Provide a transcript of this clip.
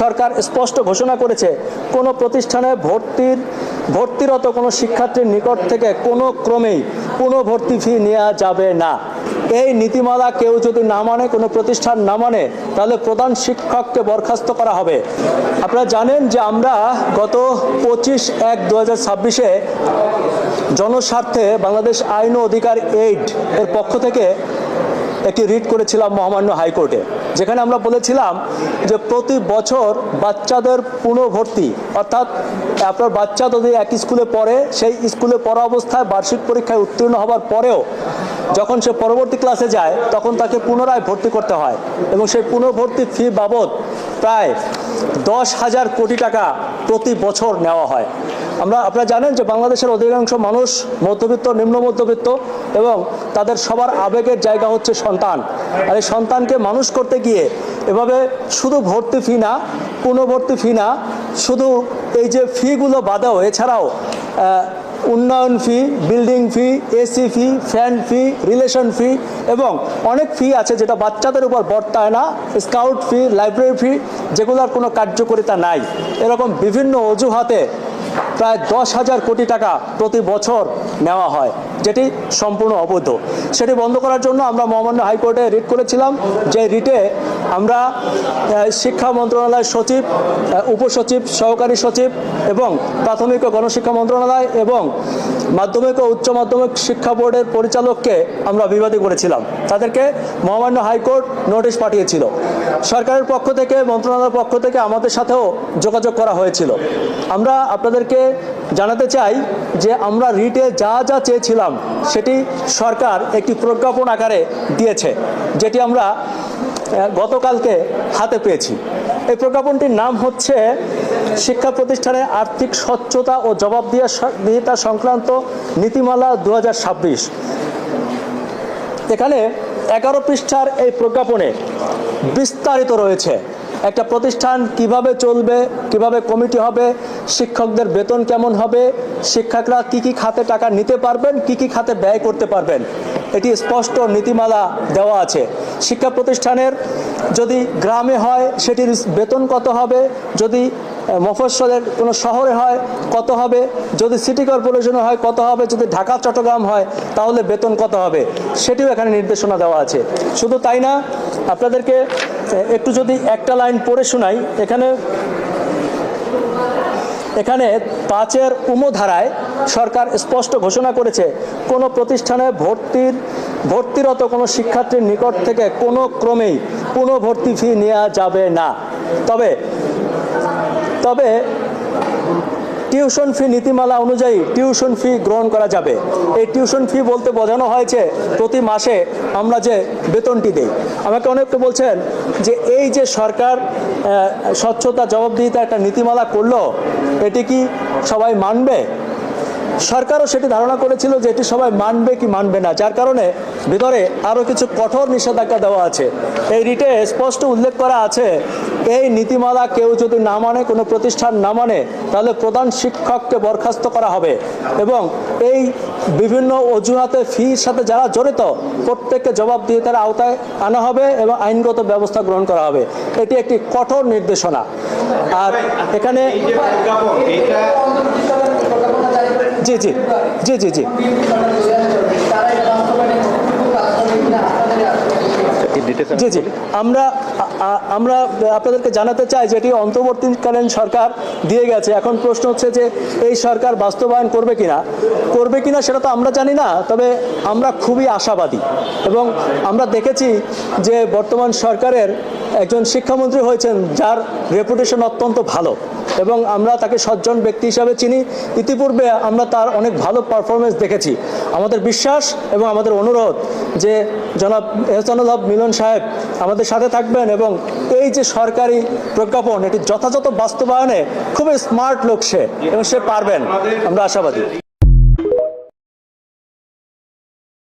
সরকার স্পষ্ট ঘোষণা করেছে, কোনো প্রতিষ্ঠানে ভর্তির, ভর্তিরত কোনো শিক্ষার্থীর নিকট থেকে কোনো ক্রমেই পুনঃভর্তি ফি নেওয়া যাবে না। এই নীতিমালা কেউ যদি না মানে কোনো প্রতিষ্ঠান না মানে তাহলে প্রধান শিক্ষককে বরখাস্ত করা হবে। আপনারা জানেন যে আমরা গত পঁচিশ এক দু হাজার ছাব্বিশে জনস্বার্থে বাংলাদেশ আইন অধিকার এইড এর পক্ষ থেকে একটি রিট করেছিলাম মহামান্য হাইকোর্টে, যেখানে আমরা বলেছিলাম যে প্রতি বছর বাচ্চাদের পুনর্ভর্তি, অর্থাৎ আপনার বাচ্চা যদি এক স্কুলে পড়ে, সেই স্কুলে পড়া অবস্থায় বার্ষিক পরীক্ষায় উত্তীর্ণ হবার পরেও যখন সে পরবর্তী ক্লাসে যায়, তখন তাকে পুনরায় ভর্তি করতে হয় এবং সেই পুনর্ভর্তি ফি বাবদ প্রায় দশ হাজার কোটি টাকা প্রতি বছর নেওয়া হয়। আমরা, আপনারা জানেন যে বাংলাদেশের অধিকাংশ মানুষ মধ্যবিত্ত, নিম্ন মধ্যবিত্ত এবং তাদের সবার আবেগের জায়গা হচ্ছে সন্তান। আর এই সন্তানকে মানুষ করতে গিয়ে এভাবে শুধু ভর্তি ফি না পুনঃভর্তি ফি না, শুধু এই যে ফিগুলো বাদেও এছাড়াও উন্নয়ন fee building fee AC fee fan fee relation fee এবং অনেক ফি আছে যেটা বাচ্চাদের উপর বর্তায় না। স্কাউট ফি লাইব্রেরি ফি যেগুলোর কোনো কার্যকরিতা নাই। এরকম বিভিন্ন অজুহাতে প্রায় দশ হাজার কোটি টাকা প্রতি বছর নেওয়া হয়, যেটি সম্পূর্ণ অবৈধ। সেটি বন্ধ করার জন্য আমরা মহামান্য হাইকোর্টে রিট করেছিলাম, যে রিটে আমরা শিক্ষা মন্ত্রণালয়ের সচিব উপসচিব, সহকারী সচিব এবং প্রাথমিক ও গণশিক্ষা মন্ত্রণালয় এবং মাধ্যমিক ও উচ্চ মাধ্যমিক শিক্ষা বোর্ডের পরিচালককে আমরা বিবাদী করেছিলাম। তাদেরকে মহামান্য হাইকোর্ট নোটিশ পাঠিয়েছিল। সরকারের পক্ষ থেকে, মন্ত্রণালয়ের পক্ষ থেকে আমাদের সাথেও যোগাযোগ করা হয়েছিল। আমরা আপনাদেরকে জানাতে চাই যে আমরা রিটে যা যা চেয়েছিলাম, সেটি সরকার একটি প্রজ্ঞাপন আকারে দিয়েছে, যেটি আমরা গতকালকে হাতে পেয়েছি। এই প্রজ্ঞাপনটির নাম হচ্ছে শিক্ষা প্রতিষ্ঠানে আর্থিক স্বচ্ছতা ও জবাবদিহিতা সংক্রান্ত নীতিমালা দু হাজার ছাব্বিশ। এখানে এগারো পৃষ্ঠার এই প্রজ্ঞাপনে বিস্তারিত রয়েছে। একটা প্রতিষ্ঠান কীভাবে চলবে, কীভাবে কমিটি হবে, শিক্ষকদের বেতন কেমন হবে, শিক্ষকরা কি কি খাতে টাকা নিতে পারবেন, কি কি খাতে ব্যয় করতে পারবেন। এটি স্পষ্ট নীতিমালা দেওয়া আছে। শিক্ষা প্রতিষ্ঠানের যদি গ্রামে হয়, সেটির বেতন কত হবে? যদি মফস্বলের কোনো শহরে হয়, কত হবে? যদি সিটি কর্পোরেশনে হয়, কত হবে? যদি ঢাকা, চট্টগ্রাম হয়, তাহলে বেতন কত হবে? সেটিও এখানে নির্দেশনা দেওয়া আছে। শুধু তাই না, আপনাদেরকে একটু যদি একটা লাইন পড়ে শোনাই, এখানে এখানে পাঁচের উমধারায় সরকার স্পষ্ট ঘোষণা করেছে, কোনো প্রতিষ্ঠানে ভর্তির ভর্তিরত কোনো শিক্ষার্থীর নিকট থেকে কোনো ক্রমেই পুনঃভর্তি ফি নেওয়া যাবে না। তবে তবে টিউশন ফি নীতিমালা অনুযায়ী টিউশন ফি গ্রহণ করা যাবে। এই টিউশন ফি বলতে বোঝানো হয়েছে, প্রতি মাসে আমরা যে বেতনটি দেই। আমাকে অনেকে বলছেন যে এই যে সরকার স্বচ্ছতা, জবাবদিহিতা একটা নীতিমালা করল, এটি কি সবাই মানবে? সরকারও সেটি ধারণা করেছিল যে এটি সবাই মানবে কি মানবে না, যার কারণে ভিতরে আরও কিছু কঠোর নিষেধাজ্ঞা দেওয়া আছে। এই রিটে স্পষ্ট উল্লেখ করা আছে, এই নীতিমালা কেউ যদি না মানে কোনো প্রতিষ্ঠান না মানে তাহলে প্রধান শিক্ষককে বরখাস্ত করা হবে এবং এই বিভিন্ন অজুহাতে ফির সাথে যারা জড়িত, প্রত্যেককে জবাব দিয়ে তারা আওতায় আনা হবে এবং আইনগত ব্যবস্থা গ্রহণ করা হবে। এটি একটি কঠোর নির্দেশনা। আর এখানে জি জি জি জি জি জি জি। আমরা আমরা আপনাদেরকে জানাতে চাই যে এটি অন্তর্বর্তীকালীন সরকার দিয়ে গেছে। এখন প্রশ্ন হচ্ছে যে এই সরকার বাস্তবায়ন করবে কিনা? করবে কিনা সেটা তো আমরা জানি না, তবে আমরা খুবই আশাবাদী। এবং আমরা দেখেছি যে বর্তমান সরকারের একজন শিক্ষামন্ত্রী হয়েছেন, যার রেপুটেশন অত্যন্ত ভালো। এবং আমরা তাকে সজ্জন ব্যক্তি হিসাবে চিনি। ইতিপূর্বে আমরা তার অনেক ভালো পারফরমেন্স দেখেছি। আমাদের বিশ্বাস এবং আমাদের অনুরোধ যে জনাব এহসানুল হক মিলন সাহেব, আমাদের সাথে থাকবেন এবং এই যে সরকারি প্রজ্ঞাপন, এটি যথাযথ বাস্তবায়নে খুবই স্মার্ট লোক সে এবং সে পারবেন। আমরা আশাবাদী।